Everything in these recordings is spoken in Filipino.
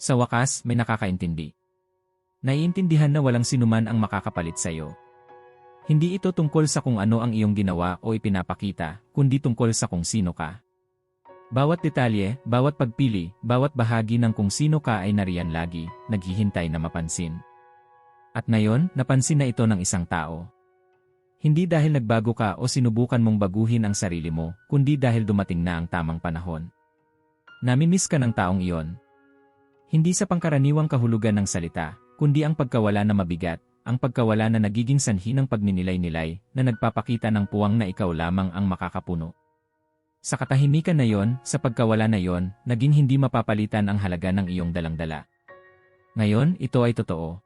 Sa wakas, may nakakaintindi. Naiintindihan na walang sinuman ang makakapalit sa'yo. Hindi ito tungkol sa kung ano ang iyong ginawa o ipinapakita, kundi tungkol sa kung sino ka. Bawat detalye, bawat pagpili, bawat bahagi ng kung sino ka ay nariyan lagi, naghihintay na mapansin. At ngayon, napansin na ito ng isang tao. Hindi dahil nagbago ka o sinubukan mong baguhin ang sarili mo, kundi dahil dumating na ang tamang panahon. Namimiss ka ng taong iyon. Hindi sa pangkaraniwang kahulugan ng salita, kundi ang pagkawala na mabigat, ang pagkawala na nagiging sanhi ng pagninilay-nilay na nagpapakita ng puwang na ikaw lamang ang makakapuno. Sa katahimikan na yon, sa pagkawala na yon, naging hindi mapapalitan ang halaga ng iyong dalang-dala. Ngayon, ito ay totoo.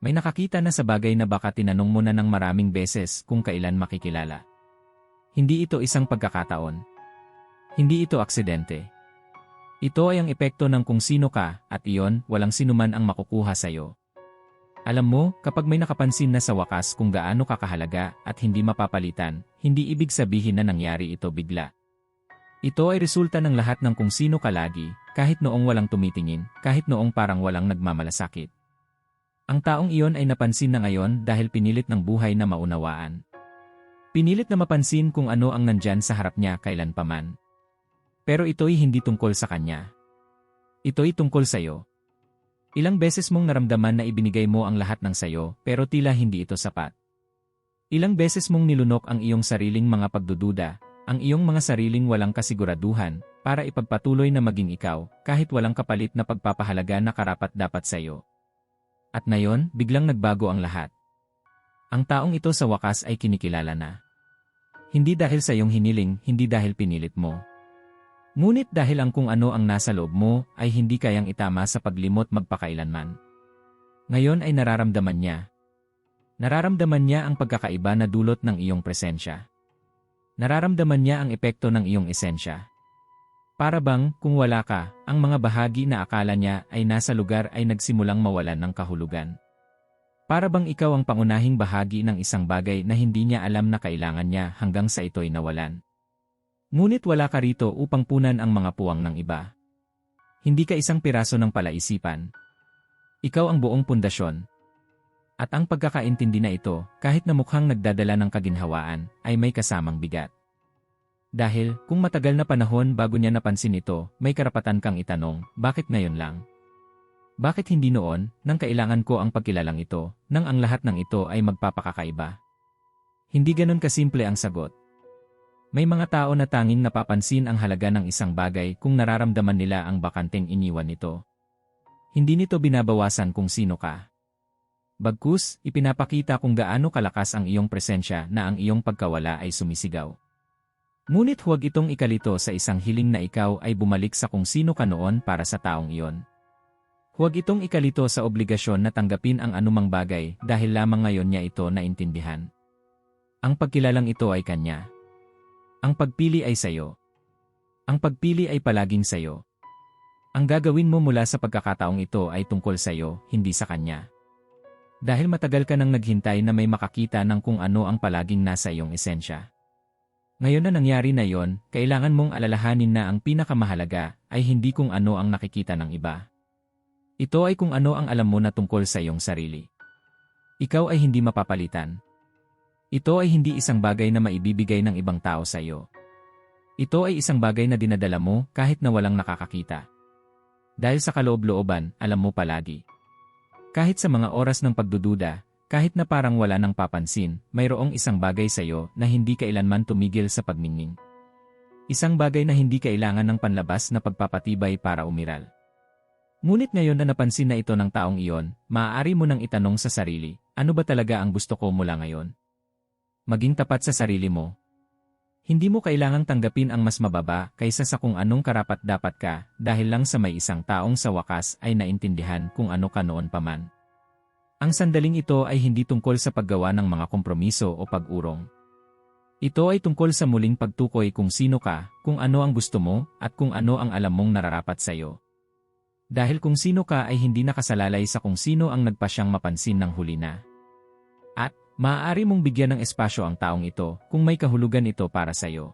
May nakakita na sa bagay na baka tinanong mo na ng maraming beses kung kailan makikilala. Hindi ito isang pagkakataon. Hindi ito aksidente. Ito ay ang epekto ng kung sino ka, at iyon, walang sinuman ang makukuha sa iyo. Alam mo, kapag may nakapansin na sa wakas kung gaano kakahalaga at hindi mapapalitan, hindi ibig sabihin na nangyari ito bigla. Ito ay resulta ng lahat ng kung sino ka lagi, kahit noong walang tumitingin, kahit noong parang walang nagmamalasakit. Ang taong iyon ay napansin na ngayon dahil pinilit ng buhay na maunawaan. Pinilit na mapansin kung ano ang nandyan sa harap niya kailan paman. Pero ito'y hindi tungkol sa kanya. Ito'y tungkol sa iyo. Ilang beses mong naramdaman na ibinigay mo ang lahat ng sayo, pero tila hindi ito sapat. Ilang beses mong nilunok ang iyong sariling mga pagdududa, ang iyong mga sariling walang kasiguraduhan, para ipagpatuloy na maging ikaw, kahit walang kapalit na pagpapahalaga na karapat dapat sa iyo. At ngayon, biglang nagbago ang lahat. Ang taong ito sa wakas ay kinikilala na. Hindi dahil sa iyong hiniling, hindi dahil pinilit mo. Ngunit dahil ang kung ano ang nasa loob mo ay hindi kayang itama sa paglimot magpakailanman. Ngayon ay nararamdaman niya. Nararamdaman niya ang pagkakaiba na dulot ng iyong presensya. Nararamdaman niya ang epekto ng iyong esensya. Para bang, kung wala ka, ang mga bahagi na akala niya ay nasa lugar ay nagsimulang mawalan ng kahulugan. Para bang ikaw ang pangunahing bahagi ng isang bagay na hindi niya alam na kailangan niya hanggang sa ito'y nawalan. Ngunit wala ka rito upang punan ang mga puwang ng iba. Hindi ka isang piraso ng palaisipan. Ikaw ang buong pundasyon. At ang pagkakaintindi na ito, kahit na mukhang nagdadala ng kaginhawaan, ay may kasamang bigat. Dahil, kung matagal na panahon bago niya napansin ito, may karapatan kang itanong, bakit ngayon lang? Bakit hindi noon, nang kailangan ko ang pagkilalang ito, nang ang lahat ng ito ay magpapakakaiba? Hindi ganon kasimple ang sagot. May mga tao na tanging napapansin ang halaga ng isang bagay kung nararamdaman nila ang bakanteng iniwan nito. Hindi nito binabawasan kung sino ka. Bagkus, ipinapakita kung gaano kalakas ang iyong presensya na ang iyong pagkawala ay sumisigaw. Ngunit huwag itong ikalito sa isang hiling na ikaw ay bumalik sa kung sino ka noon para sa taong iyon. Huwag itong ikalito sa obligasyon na tanggapin ang anumang bagay dahil lamang ngayon niya ito naintindihan. Ang pagkilalang ito ay kanya. Ang pagpili ay sayo. Ang pagpili ay palaging sayo. Ang gagawin mo mula sa pagkakataong ito ay tungkol sayo, hindi sa kanya. Dahil matagal ka nang naghintay na may makakita ng kung ano ang palaging nasa iyong esensya. Ngayon na nangyari na yon, kailangan mong alalahanin na ang pinakamahalaga ay hindi kung ano ang nakikita ng iba. Ito ay kung ano ang alam mo na tungkol sa iyong sarili. Ikaw ay hindi mapapalitan. Ito ay hindi isang bagay na maibibigay ng ibang tao sa iyo. Ito ay isang bagay na dinadala mo kahit na walang nakakakita. Dahil sa kaloob-looban, alam mo palagi. Kahit sa mga oras ng pagdududa, kahit na parang wala nang papansin, mayroong isang bagay sa iyo na hindi kailanman tumigil sa pagmingning. Isang bagay na hindi kailangan ng panlabas na pagpapatibay para umiral. Ngunit ngayon na napansin na ito ng taong iyon, maaari mo nang itanong sa sarili, ano ba talaga ang gusto ko mula ngayon? Maging tapat sa sarili mo. Hindi mo kailangang tanggapin ang mas mababa kaysa sa kung anong karapat dapat ka dahil lang sa may isang taong sa wakas ay naintindihan kung ano ka noon paman. Ang sandaling ito ay hindi tungkol sa paggawa ng mga kompromiso o pag-urong. Ito ay tungkol sa muling pagtukoy kung sino ka, kung ano ang gusto mo, at kung ano ang alam mong nararapat sa iyo. Dahil kung sino ka ay hindi nakasalalay sa kung sino ang nagpasyang mapansin ng huli na. Maaari mong bigyan ng espasyo ang taong ito kung may kahulugan ito para sa iyo.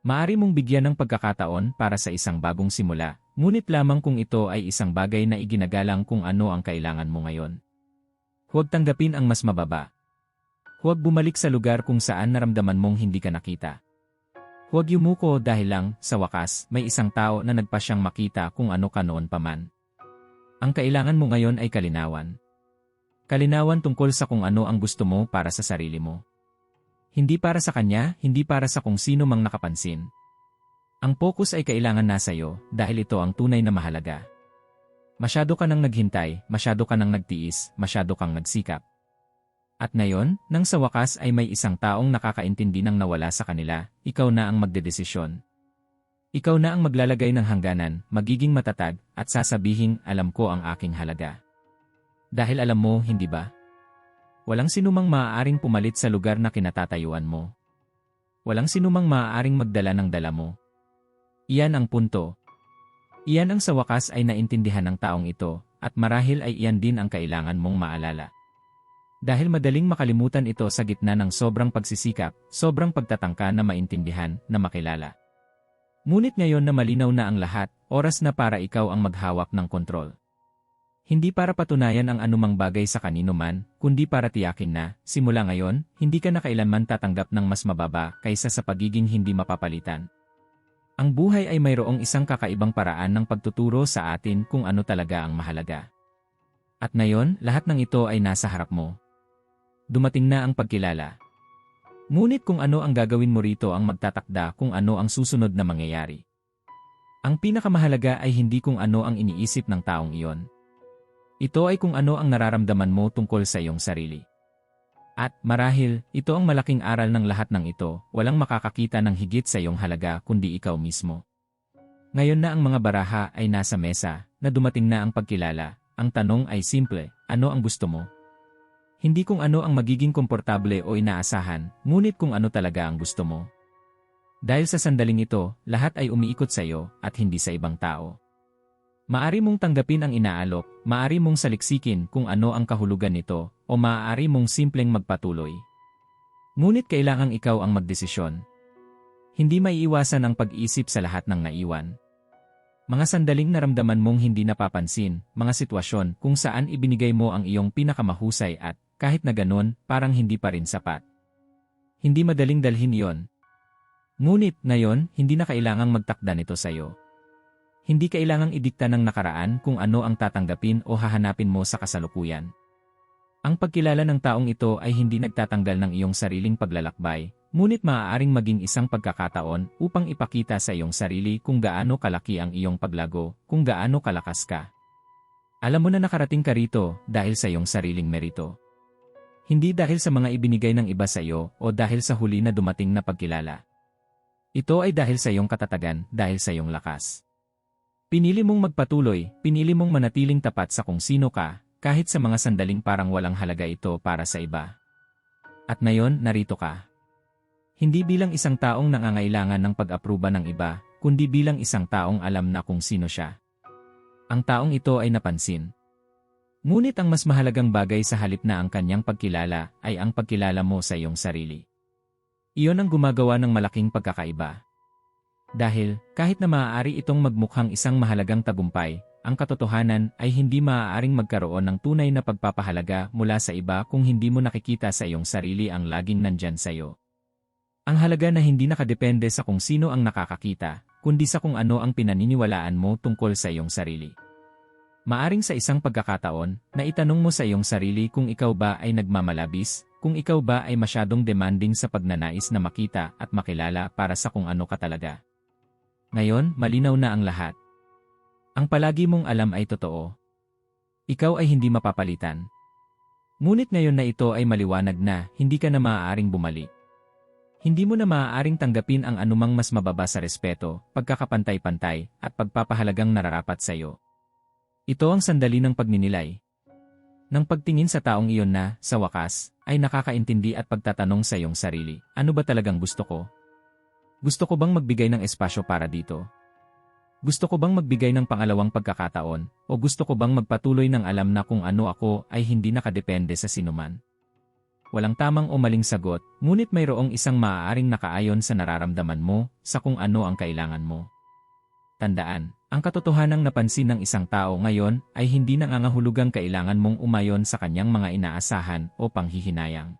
Maaari mong bigyan ng pagkakataon para sa isang bagong simula ngunit lamang kung ito ay isang bagay na iginagalang kung ano ang kailangan mo ngayon. Huwag tanggapin ang mas mababa. Huwag bumalik sa lugar kung saan naramdaman mong hindi ka nakita. Huwag yumuko dahil lang, sa wakas, may isang tao na nagpa siyang makita kung ano ka noon pa man. Ang kailangan mo ngayon ay kalinawan. Kalinawan tungkol sa kung ano ang gusto mo para sa sarili mo. Hindi para sa kanya, hindi para sa kung sino mang nakapansin. Ang focus ay kailangan nasa iyo dahil ito ang tunay na mahalaga. Masyado ka nang naghintay, masyado ka nang nagtiis, masyado kang nagsikap. At ngayon, nang sa wakas ay may isang taong nakakaintindi ng nawala sa kanila, ikaw na ang magdedesisyon. Ikaw na ang maglalagay ng hangganan, magiging matatag, at sasabihing, alam ko ang aking halaga. Dahil alam mo, hindi ba? Walang sinumang maaaring pumalit sa lugar na kinatatayuan mo. Walang sinumang maaaring magdala ng dala mo. Iyan ang punto. Iyan ang sa wakas ay naintindihan ng taong ito, at marahil ay iyan din ang kailangan mong maalala. Dahil madaling makalimutan ito sa gitna ng sobrang pagsisikap, sobrang pagtatangka na maintindihan, na makilala. Ngunit ngayon na malinaw na ang lahat, oras na para ikaw ang maghawak ng kontrol. Hindi para patunayan ang anumang bagay sa kanino man, kundi para tiyakin na, simula ngayon, hindi ka na kailanman tatanggap ng mas mababa kaysa sa pagiging hindi mapapalitan. Ang buhay ay mayroong isang kakaibang paraan ng pagtuturo sa atin kung ano talaga ang mahalaga. At ngayon, lahat ng ito ay nasa harap mo, dumating na ang pagkilala. Ngunit kung ano ang gagawin mo rito ang magtatakda kung ano ang susunod na mangyayari. Ang pinakamahalaga ay hindi kung ano ang iniisip ng taong iyon. Ito ay kung ano ang nararamdaman mo tungkol sa iyong sarili. At, marahil, ito ang malaking aral ng lahat ng ito, walang makakakita ng higit sa iyong halaga kundi ikaw mismo. Ngayon na ang mga baraha ay nasa mesa, na dumating na ang pagkilala, ang tanong ay simple, ano ang gusto mo? Hindi kung ano ang magiging komportable o inaasahan, ngunit kung ano talaga ang gusto mo. Dahil sa sandaling ito, lahat ay umiikot sa iyo at hindi sa ibang tao. Maari mong tanggapin ang inaalok, maari mong saliksikin kung ano ang kahulugan nito, o maaari mong simpleng magpatuloy. Ngunit kailangang ikaw ang magdesisyon. Hindi maiiwasan ang pag-isip sa lahat ng naiwan. Mga sandaling naramdaman mong hindi napapansin, mga sitwasyon kung saan ibinigay mo ang iyong pinakamahusay at kahit na ganon, parang hindi pa rin sapat. Hindi madaling dalhin yon. Ngunit, ngayon, hindi na kailangang magtakda nito sa iyo. Hindi kailangang idikta ng nakaraan kung ano ang tatanggapin o hahanapin mo sa kasalukuyan. Ang pagkilala ng taong ito ay hindi nagtatanggal ng iyong sariling paglalakbay, ngunit maaaring maging isang pagkakataon upang ipakita sa iyong sarili kung gaano kalaki ang iyong paglago, kung gaano kalakas ka. Alam mo na nakarating ka rito dahil sa iyong sariling merito. Hindi dahil sa mga ibinigay ng iba sa iyo o dahil sa huli na dumating na pagkilala. Ito ay dahil sa iyong katatagan, dahil sa iyong lakas. Pinili mong magpatuloy, pinili mong manatiling tapat sa kung sino ka, kahit sa mga sandaling parang walang halaga ito para sa iba. At ngayon, narito ka. Hindi bilang isang taong nangangailangan ng pag-apruba ng iba, kundi bilang isang taong alam na kung sino siya. Ang taong ito ay napansin, Ngunit ang mas mahalagang bagay sa halip na ang kanyang pagkilala ay ang pagkilala mo sa iyong sarili. Iyon ang gumagawa ng malaking pagkakaiba. Dahil, kahit na maaari itong magmukhang isang mahalagang tagumpay, ang katotohanan ay hindi maaaring magkaroon ng tunay na pagpapahalaga mula sa iba kung hindi mo nakikita sa iyong sarili ang laging nandyan sa iyo. Ang halaga na hindi nakadepende sa kung sino ang nakakakita, kundi sa kung ano ang pinaniniwalaan mo tungkol sa iyong sarili. Maaring sa isang pagkakataon, na itanong mo sa iyong sarili kung ikaw ba ay nagmamalabis, kung ikaw ba ay masyadong demanding sa pagnanais na makita at makilala para sa kung ano ka talaga. Ngayon, malinaw na ang lahat. Ang palagi mong alam ay totoo. Ikaw ay hindi mapapalitan. Ngunit ngayon na ito ay maliwanag na, hindi ka na maaaring bumalik. Hindi mo na maaaring tanggapin ang anumang mas mababa sa respeto, pagkakapantay-pantay, at pagpapahalagang nararapat sa iyo. Ito ang sandali ng pagninilay. Nang pagtingin sa taong iyon na, sa wakas, ay nakakaintindi at pagtatanong sa iyong sarili, ano ba talagang gusto ko? Gusto ko bang magbigay ng espasyo para dito? Gusto ko bang magbigay ng pangalawang pagkakataon, o gusto ko bang magpatuloy ng alam na kung ano ako ay hindi nakadepende sa sinuman? Walang tamang o maling sagot, ngunit mayroong isang maaaring nakaayon sa nararamdaman mo, sa kung ano ang kailangan mo. Tandaan, Ang katotohanang napansin ng isang tao ngayon ay hindi nangangahulugang kailangan mong umayon sa kanyang mga inaasahan o panghihinayang.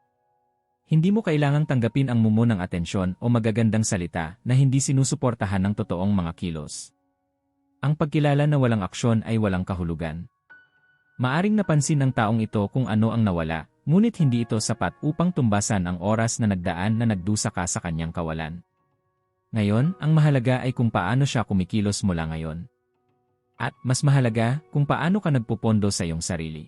Hindi mo kailangang tanggapin ang mumo ng atensyon o magagandang salita na hindi sinusuportahan ng totoong mga kilos. Ang pagkilala na walang aksyon ay walang kahulugan. Maaring napansin ng taong ito kung ano ang nawala, ngunit hindi ito sapat upang tumbasan ang oras na nagdaan na nagdusa ka sa kanyang kawalan. Ngayon, ang mahalaga ay kung paano siya kumikilos mula ngayon. At mas mahalaga, kung paano ka nagpupondo sa iyong sarili.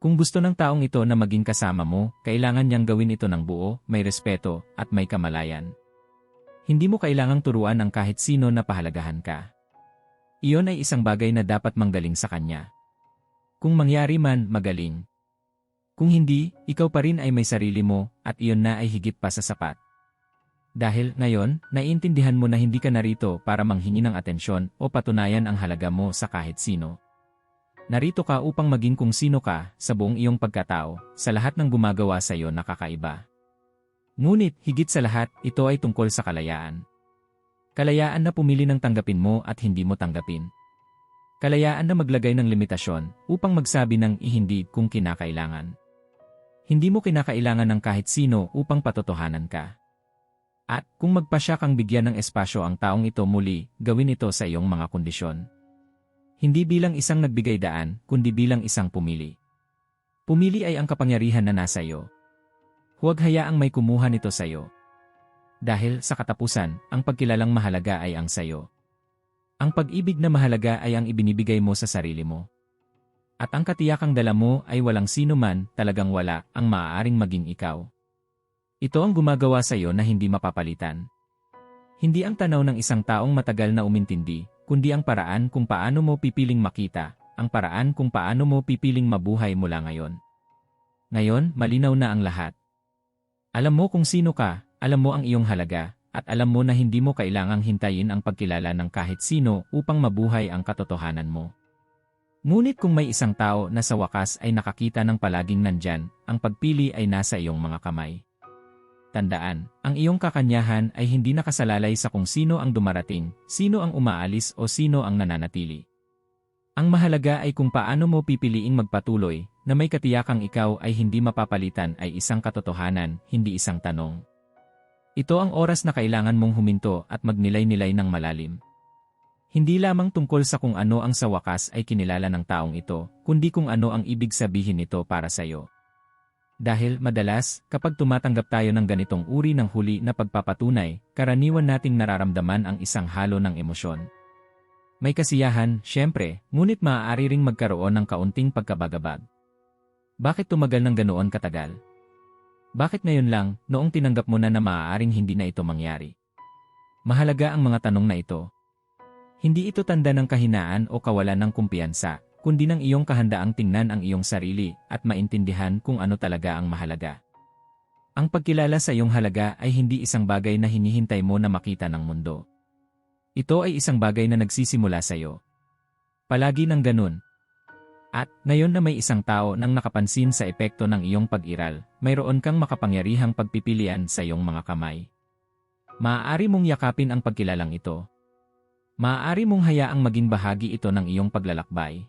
Kung gusto ng taong ito na maging kasama mo, kailangan niyang gawin ito ng buo, may respeto, at may kamalayan. Hindi mo kailangang turuan ng kahit sino na pahalagahan ka. Iyon ay isang bagay na dapat manggaling sa kanya. Kung mangyari man, magaling. Kung hindi, ikaw pa rin ay may sarili mo, at iyon na ay higit pa sa sapat. Dahil, ngayon, naiintindihan mo na hindi ka narito para manghingi ng atensyon o patunayan ang halaga mo sa kahit sino. Narito ka upang maging kung sino ka sa buong iyong pagkatao, sa lahat ng gumagawa sa iyo na kakaiba. Ngunit, higit sa lahat, ito ay tungkol sa kalayaan. Kalayaan na pumili ng tanggapin mo at hindi mo tanggapin. Kalayaan na maglagay ng limitasyon upang magsabi ng ihindi kung kinakailangan. Hindi mo kinakailangan ng kahit sino upang patotohanan ka. At kung magpasya kang bigyan ng espasyo ang taong ito muli, gawin ito sa iyong mga kondisyon. Hindi bilang isang nagbigay daan, kundi bilang isang pumili. Pumili ay ang kapangyarihan na nasa iyo. Huwag hayaang may kumuha nito sa iyo. Dahil sa katapusan, ang pagkilalang mahalaga ay ang sayo. Ang pag-ibig na mahalaga ay ang ibinibigay mo sa sarili mo. At ang katiyakang dala mo ay walang sino man, talagang wala, ang maaaring maging ikaw. Ito ang gumagawa sa iyo na hindi mapapalitan. Hindi ang tanaw ng isang taong matagal na umintindi, kundi ang paraan kung paano mo pipiling makita, ang paraan kung paano mo pipiling mabuhay mula ngayon. Ngayon, malinaw na ang lahat. Alam mo kung sino ka, alam mo ang iyong halaga, at alam mo na hindi mo kailangang hintayin ang pagkilala ng kahit sino upang mabuhay ang katotohanan mo. Ngunit kung may isang tao na sa wakas ay nakakita ng palaging nandyan, ang pagpili ay nasa iyong mga kamay. Tandaan, ang iyong kakanyahan ay hindi nakasalalay sa kung sino ang dumarating, sino ang umaalis o sino ang nananatili. Ang mahalaga ay kung paano mo pipiliing magpatuloy, na may katiyakang ikaw ay hindi mapapalitan ay isang katotohanan, hindi isang tanong. Ito ang oras na kailangan mong huminto at magnilay-nilay ng malalim. Hindi lamang tungkol sa kung ano ang sa wakas ay kinilala ng taong ito, kundi kung ano ang ibig sabihin nito para sa iyo. Dahil madalas, kapag tumatanggap tayo ng ganitong uri ng huli na pagpapatunay, karaniwan nating nararamdaman ang isang halo ng emosyon. May kasiyahan, syempre, ngunit maaari ring magkaroon ng kaunting pagkabagabag. Bakit tumagal ng ganoon katagal? Bakit ngayon lang, noong tinanggap mo na na maaaring hindi na ito mangyari? Mahalaga ang mga tanong na ito. Hindi ito tanda ng kahinaan o kawalan ng kumpiyansa, kundi ng iyong kahandaang tingnan ang iyong sarili at maintindihan kung ano talaga ang mahalaga. Ang pagkilala sa iyong halaga ay hindi isang bagay na hinihintay mo na makita ng mundo. Ito ay isang bagay na nagsisimula sa iyo. Palagi ng ganun. At, ngayon na may isang tao nang nakapansin sa epekto ng iyong pag-iral, mayroon kang makapangyarihang pagpipilian sa iyong mga kamay. Maaari mong yakapin ang pagkilalang ito. Maaari mong hayaang maging bahagi ito ng iyong paglalakbay.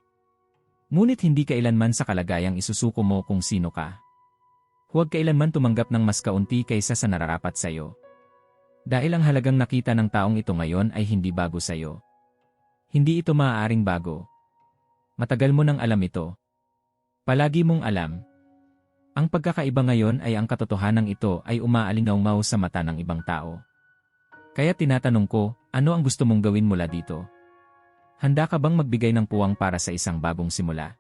Ngunit hindi kailanman sa kalagayang isusuko mo kung sino ka. Huwag kailanman tumanggap ng mas kaunti kaysa sa nararapat sa iyo. Dahil ang halagang nakita ng taong ito ngayon ay hindi bago sa iyo. Hindi ito maaaring bago. Matagal mo nang alam ito. Palagi mong alam. Ang pagkakaiba ngayon ay ang katotohanan ito ay umaalingaw sa mata ng ibang tao. Kaya tinatanong ko, ano ang gusto mong gawin mula dito? Handa ka bang magbigay ng puwang para sa isang bagong simula?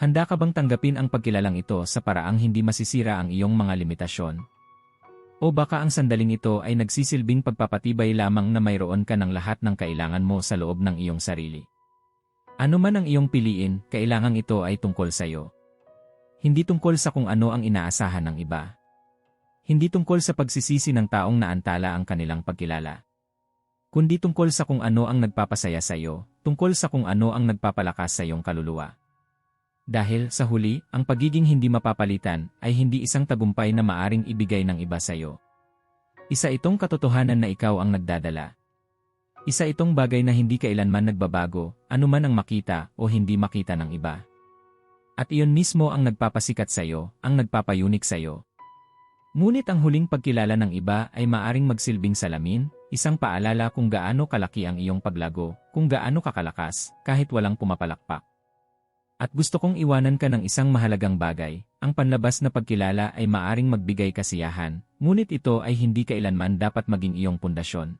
Handa ka bang tanggapin ang pagkilalang ito sa paraang hindi masisira ang iyong mga limitasyon? O baka ang sandaling ito ay nagsisilbing pagpapatibay lamang na mayroon ka ng lahat ng kailangan mo sa loob ng iyong sarili? Ano man ang iyong piliin, kailangang ito ay tungkol sa iyo. Hindi tungkol sa kung ano ang inaasahan ng iba. Hindi tungkol sa pagsisisi ng taong naantala ang kanilang pagkilala kundi tungkol sa kung ano ang nagpapasaya sa iyo, tungkol sa kung ano ang nagpapalakas sa iyong kaluluwa. Dahil, sa huli, ang pagiging hindi mapapalitan ay hindi isang tagumpay na maaring ibigay ng iba sa iyo. Isa itong katotohanan na ikaw ang nagdadala. Isa itong bagay na hindi kailanman nagbabago, anuman ang makita o hindi makita ng iba. At iyon mismo ang nagpapasikat sa iyo, ang nagpapayunik sa iyo. Ngunit ang huling pagkilala ng iba ay maaring magsilbing salamin, isang paalala kung gaano kalaki ang iyong paglago, kung gaano kakalakas, kahit walang pumapalakpak. At gusto kong iwanan ka ng isang mahalagang bagay, ang panlabas na pagkilala ay maaring magbigay kasiyahan, ngunit ito ay hindi kailanman dapat maging iyong pundasyon.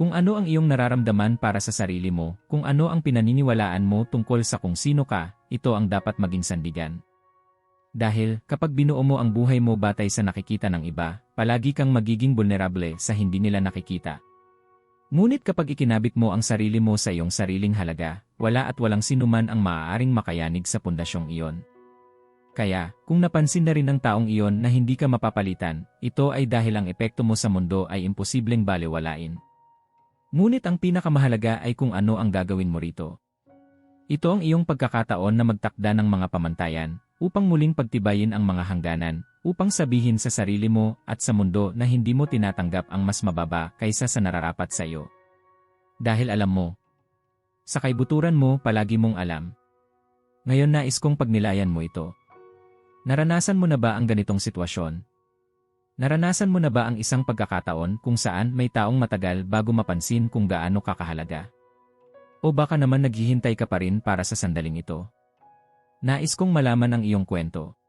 Kung ano ang iyong nararamdaman para sa sarili mo, kung ano ang pinaniniwalaan mo tungkol sa kung sino ka, ito ang dapat maging sandigan. Dahil, kapag binuo mo ang buhay mo batay sa nakikita ng iba, palagi kang magiging vulnerable sa hindi nila nakikita. Ngunit kapag ikinabit mo ang sarili mo sa iyong sariling halaga, wala at walang sinuman ang maaaring makayanig sa pundasyong iyon. Kaya, kung napansin na rin ng taong iyon na hindi ka mapapalitan, ito ay dahil ang epekto mo sa mundo ay imposibleng balewalain. Ngunit ang pinakamahalaga ay kung ano ang gagawin mo rito. Ito ang iyong pagkakataon na magtakda ng mga pamantayan, upang muling pagtibayin ang mga hangganan, upang sabihin sa sarili mo at sa mundo na hindi mo tinatanggap ang mas mababa kaysa sa nararapat sa iyo. Dahil alam mo, sa kaibuturan mo palagi mong alam. Ngayon nais kong pagnilayan mo ito. Naranasan mo na ba ang ganitong sitwasyon? Naranasan mo na ba ang isang pagkakataon kung saan may taong matagal bago mapansin kung gaano kakahalaga? O baka naman naghihintay ka pa rin para sa sandaling ito? Nais kong malaman ang iyong kwento.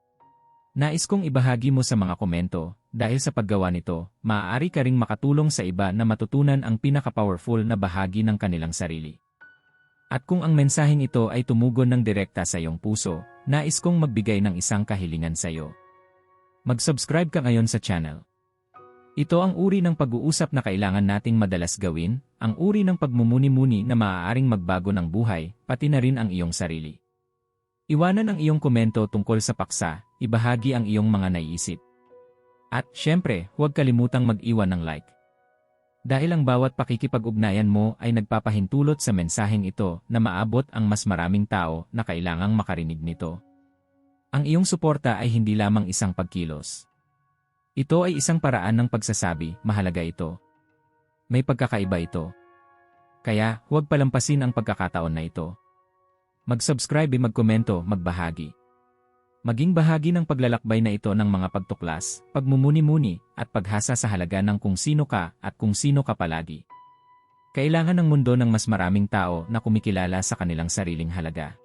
Nais kong ibahagi mo sa mga komento, dahil sa paggawa nito, maaari ka ring makatulong sa iba na matutunan ang pinaka-powerful na bahagi ng kanilang sarili. At kung ang mensaheng ito ay tumugon ng direkta sa iyong puso, nais kong magbigay ng isang kahilingan sa iyo. Mag-subscribe ka ngayon sa channel. Ito ang uri ng pag-uusap na kailangan nating madalas gawin, ang uri ng pagmumuni-muni na maaaring magbago ng buhay, pati na rin ang iyong sarili. Iwanan ang iyong komento tungkol sa paksa, ibahagi ang iyong mga naiisip. At, syempre, huwag kalimutang mag-iwan ng like. Dahil ang bawat pakikipag-ugnayan mo ay nagpapahintulot sa mensaheng ito na maabot ang mas maraming tao na kailangang makarinig nito. Ang iyong suporta ay hindi lamang isang pagkilos. Ito ay isang paraan ng pagsasabi, mahalaga ito. May pagkakaiba ito. Kaya, huwag palampasin ang pagkakataon na ito. Mag-subscribe, magkomento, magbahagi. Maging bahagi ng paglalakbay na ito ng mga pagtuklas, pagmumuni-muni, at paghasa sa halaga ng kung sino ka at kung sino ka palagi. Kailangan ng mundo ng mas maraming tao na kumikilala sa kanilang sariling halaga.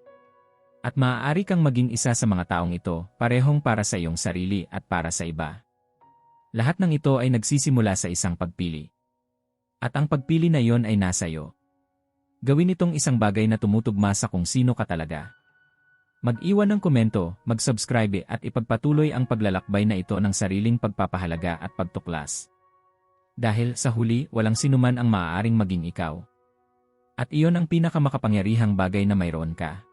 At maaari kang maging isa sa mga taong ito, parehong para sa iyong sarili at para sa iba. Lahat ng ito ay nagsisimula sa isang pagpili. At ang pagpili na iyon ay nasa iyo. Gawin itong isang bagay na tumutugma sa kung sino ka talaga. Mag-iwan ng komento, mag-subscribe at ipagpatuloy ang paglalakbay na ito ng sariling pagpapahalaga at pagtuklas. Dahil sa huli, walang sinuman ang maaaring maging ikaw. At iyon ang pinakamakapangyarihang bagay na mayroon ka.